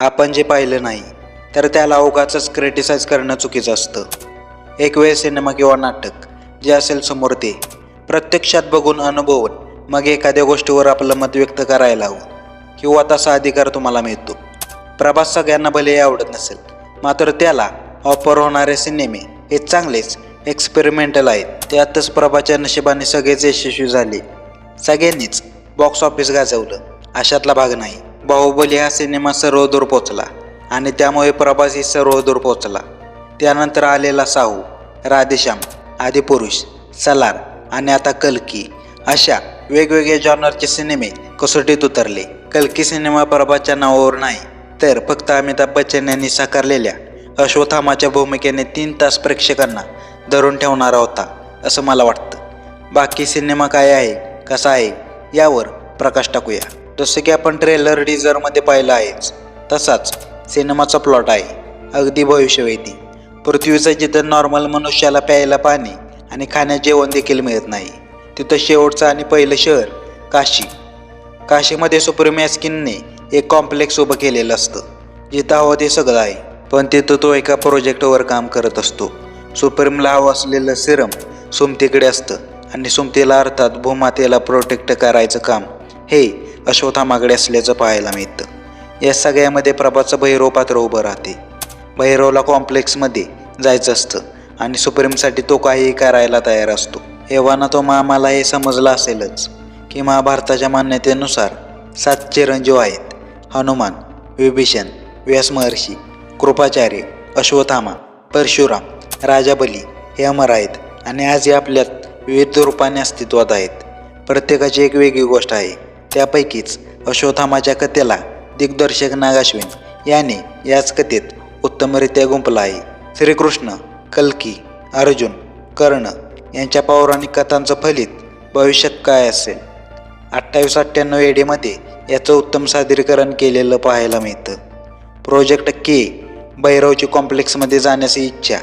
आपण जे पाहिलं नाही तर त्याला अवघाच क्रिटिसाइज करणं चुकीचं असतं. एक वेळ सिनेमा किंवा नाटक जे असेल समोर ते प्रत्यक्षात बघून अनुभवून मग एखाद्या गोष्टीवर आपलं मत व्यक्त करायला हवं किंवा तसा अधिकार तुम्हाला मिळतो. प्रभास सगळ्यांना भलेही आवडत नसेल मात्र त्याला ऑफर होणारे सिनेमे हे चांगलेच एक्सपेरिमेंटल आहेत. त्यातच प्रभाच्या नशिबाने सगळेच यशस्वी झाले. सगळ्यांनीच बॉक्स ऑफिस गाजवलं. अशातला भाग नाही. बाहुबली हा सिनेमा सर्वदूर पोचला आणि त्यामुळे प्रभासही सर्वदूर पोचला. त्यानंतर आलेला साहू राधेश्याम आदिपुरुष सलार आणि आता कल्की अशा वेगवेगळ्या जॉनरचे सिनेमे कसोटीत उतरले. कल्की सिनेमा प्रभाच्या नावावर नाही तर फक्त अमिताभ बच्चन यांनी साकारलेल्या अश्वथामाच्या भूमिकेने तीन तास प्रेक्षकांना धरून ठेवणारा होता असं मला वाटतं. बाकी सिनेमा काय आहे कसा आहे यावर प्रकाश टाकूया. जसं की आपण ट्रेलर डिझरमध्ये पाहिलं आहेच. तसाच सिनेमाचा प्लॉट आहे. अगदी भविष्यवेधी. पृथ्वीचं जिथं नॉर्मल मनुष्याला प्यायला पाणी आणि खाण्यात जेवण देखील मिळत नाही तिथं शेवटचं आणि पहिलं शहर काशी. काशीमध्ये सुप्रीम स्किनने एक कॉम्प्लेक्स उभं केलेलं असतं जिथं हवं ते सगळं आहे. पण तिथं तो एका प्रोजेक्टवर काम करत असतो. सुप्रीमला हवं असलेलं सिरम सुमतीकडे असतं आणि सुमतीला अर्थात भूमातेला प्रोटेक्ट करायचं काम हे अश्वत्थामाकडे असल्याचं पाहायला मिळतं. या सगळ्यामध्ये प्रभाचं भैरव पात्र उभं राहते. भैरवला कॉम्प्लेक्समध्ये जायचं असतं आणि सुप्रीमसाठी तो काहीही करायला तयार असतो. एव्हाना तो मामाला हे समजलं असेलच की महाभारताच्या मान्यतेनुसार सात चिरंजीव आहेत. हनुमान विभीषण व्यासमहर्षी कृपाचार्य अश्वथामा परशुराम राजाबली हे अमर आहेत आणि आजही आपल्यात विविध रूपाने अस्तित्वात आहेत. प्रत्येकाची एक वेगळी गोष्ट आहे. त्यापैकीच अश्वथामाच्या कथेला दिग्दर्शक नागाश्विन याने याच कथेत उत्तमरित्या गुंपला आहे. श्रीकृष्ण कल्की अर्जुन कर्ण यांच्या पौराणिक कथांचं फलित भविष्यात काय असेल? अठ्ठावीस अठ्ठ्याण्णव एडीमध्ये याचं उत्तम सादरीकरण केलेलं पाहायला मिळतं. प्रोजेक्ट के भैरवची कॉम्प्लेक्समध्ये जाण्याची इच्छा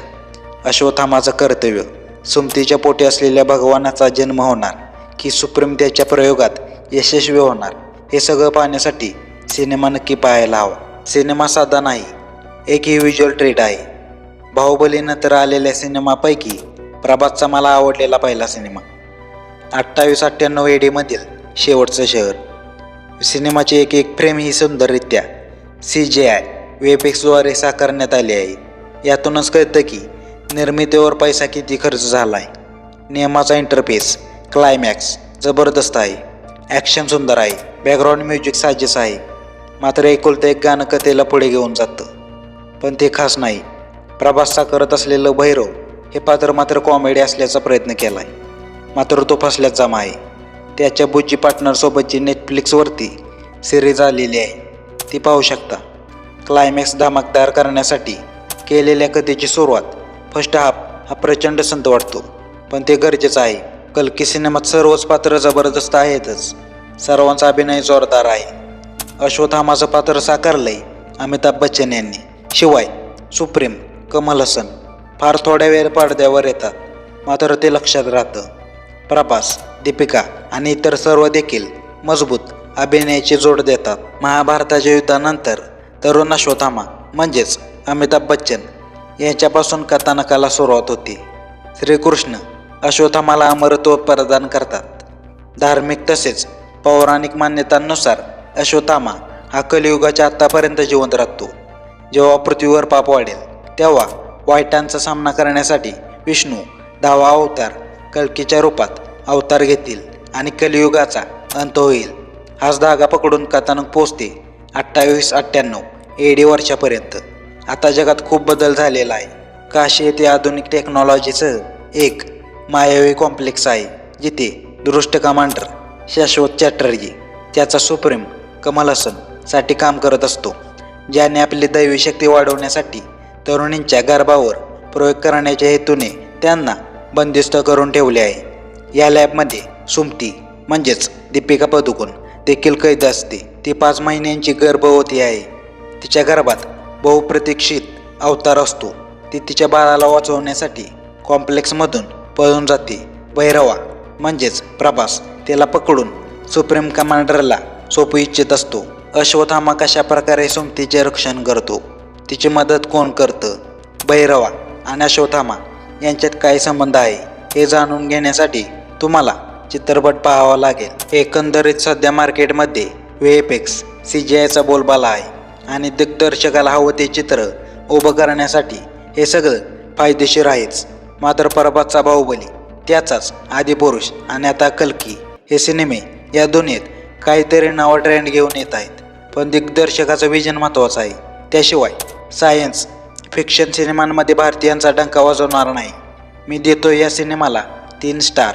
अश्वथामाचं कर्तव्य सुमतीच्या पोटी असलेल्या भगवानाचा जन्म होणार की सुप्रीम त्याच्या प्रयोगात यशस्वी होणार. हे सगळं पाहण्यासाठी सिनेमा नक्की पाहायला हवा. सिनेमा साधा नाही एक ही व्हिज्युअल ट्रीट आहे बाहुबलीनंतर आलेल्या सिनेमापैकी प्रभातचा मला आवडलेला पहिला सिनेमा. अठ्ठावीस अठ्ठ्याण्णव एडीमधील शेवटचं शहर. सिनेमाची एक एक फ्रेम ही सुंदररित्या सी जे आय वेपेक्सद्वारे साकारण्यात आली आहे. यातूनच कळतं की निर्मितीवर पैसा किती खर्च झाला आहे नियमाचा इंटरफेस क्लायमॅक्स जबरदस्त आहे. ॲक्शन सुंदर आहे. बॅकग्राऊंड म्युझिक साजेस आहे. मात्र एकुलतं एक गाणं कथेला पुढे घेऊन जातं. पण ते खास नाही. प्रभासचा करत असलेलं भैरव हे पात्र मात्र कॉमेडी असल्याचा प्रयत्न केला आहे मात्र तो फसल्यात जमा आहे. त्याच्या बुज्जी पार्टनरसोबतची नेटफ्लिक्सवरती सिरीज आलेली आहे. ती पाहू शकता. क्लायमॅक्स धमाकदार करण्यासाठी केलेल्या कथेची सुरुवात फर्स्ट हाफ हा प्रचंड संत वाटतो. पण ते गरजेचं आहे. कलकी सिनेमात सर्वच पात्र जबरदस्त आहेतच. सर्वांचा अभिनय जोरदार आहे. अश्वथामाचं पात्र साकारलंय अमिताभ बच्चन यांनी. शिवाय सुप्रीम कमल हसन फार थोड्या वेळ पडद्यावर येतात. मात्र ते लक्षात राहतं. प्रभास दीपिका आणि इतर सर्व देखील मजबूत अभिनयाची जोड देतात. महाभारताच्या युद्धानंतर तरुण अश्वथामा म्हणजेच अमिताभ बच्चन यांच्यापासून कथानकाला सुरुवात होती. श्रीकृष्ण अश्वथामाला अमरत्व प्रदान करतात. धार्मिक तसेच पौराणिक मान्यतांनुसार अश्वथामा हा कलियुगाच्या आत्तापर्यंत जिवंत राहतो. जेव्हा पृथ्वीवर पाप वाढेल तेव्हा वाईटांचा सामना करण्यासाठी विष्णू दहावा अवतार कलकीच्या रूपात अवतार घेतील आणि कलियुगाचा अंत होईल. हाच धागा पकडून कथानक पोचते अठ्ठावीस अठ्ठ्याण्णव एडी वर्षापर्यंत. आता जगात खूप बदल झालेला आहे. काशी येथे आधुनिक टेक्नॉलॉजीचं एक मायावी कॉम्प्लेक्स आहे जिथे दुरुष्ट कमांडर शाश्वत चॅटर्जी त्याचा सुप्रीम कमल हसनसाठी काम करत असतो ज्याने आपली दैवी शक्ती वाढवण्यासाठी तरुणींच्या गर्भावर प्रयोग करण्याच्या हेतूने त्यांना बंदिस्त करून ठेवले आहे. या लॅबमध्ये सुमती म्हणजेच दीपिका पदुकोण देखील कैद असते. ती पाच महिन्यांची गर्भवती आहे. तिच्या गर्भात बहुप्रतीक्षित अवतार असतो. ती तिच्या बाळाला वाचवण्यासाठी कॉम्प्लेक्समधून पळून जाते. भैरवा म्हणजेच प्रभास त्याला पकडून सुप्रीम कमांडरला सोपू इच्छित असतो. अश्वथामा कशा प्रकारे सुमतीचे रक्षण करतो? तिची मदत कोण करतं? भैरवा आणि अश्वथामा यांच्यात काय संबंध आहे? हे जाणून घेण्यासाठी तुम्हाला चित्रपट पाहावा लागेल. एकंदरीत सध्या मार्केटमध्ये व्हीएफएक्स सी जी आयचा बोलबाला आहे आणि दिग्दर्शकाला हवं ते चित्र उभं करण्यासाठी हे सगळं फायदेशीर आहेच. मात्र परबाचा बाहुबली त्याचाच आदिपुरुष आणि आता कल्की हे सिनेमे या दोन्हीत काहीतरी नावा ट्रेंड घेऊन येत आहेत. पण दिग्दर्शकाचं विजन महत्त्वाचं आहे. त्याशिवाय सायन्स फिक्शन सिनेमांमध्ये भारतीयांचा डंका वाजवणार नाही. मी देतो या सिनेमाला तीन स्टार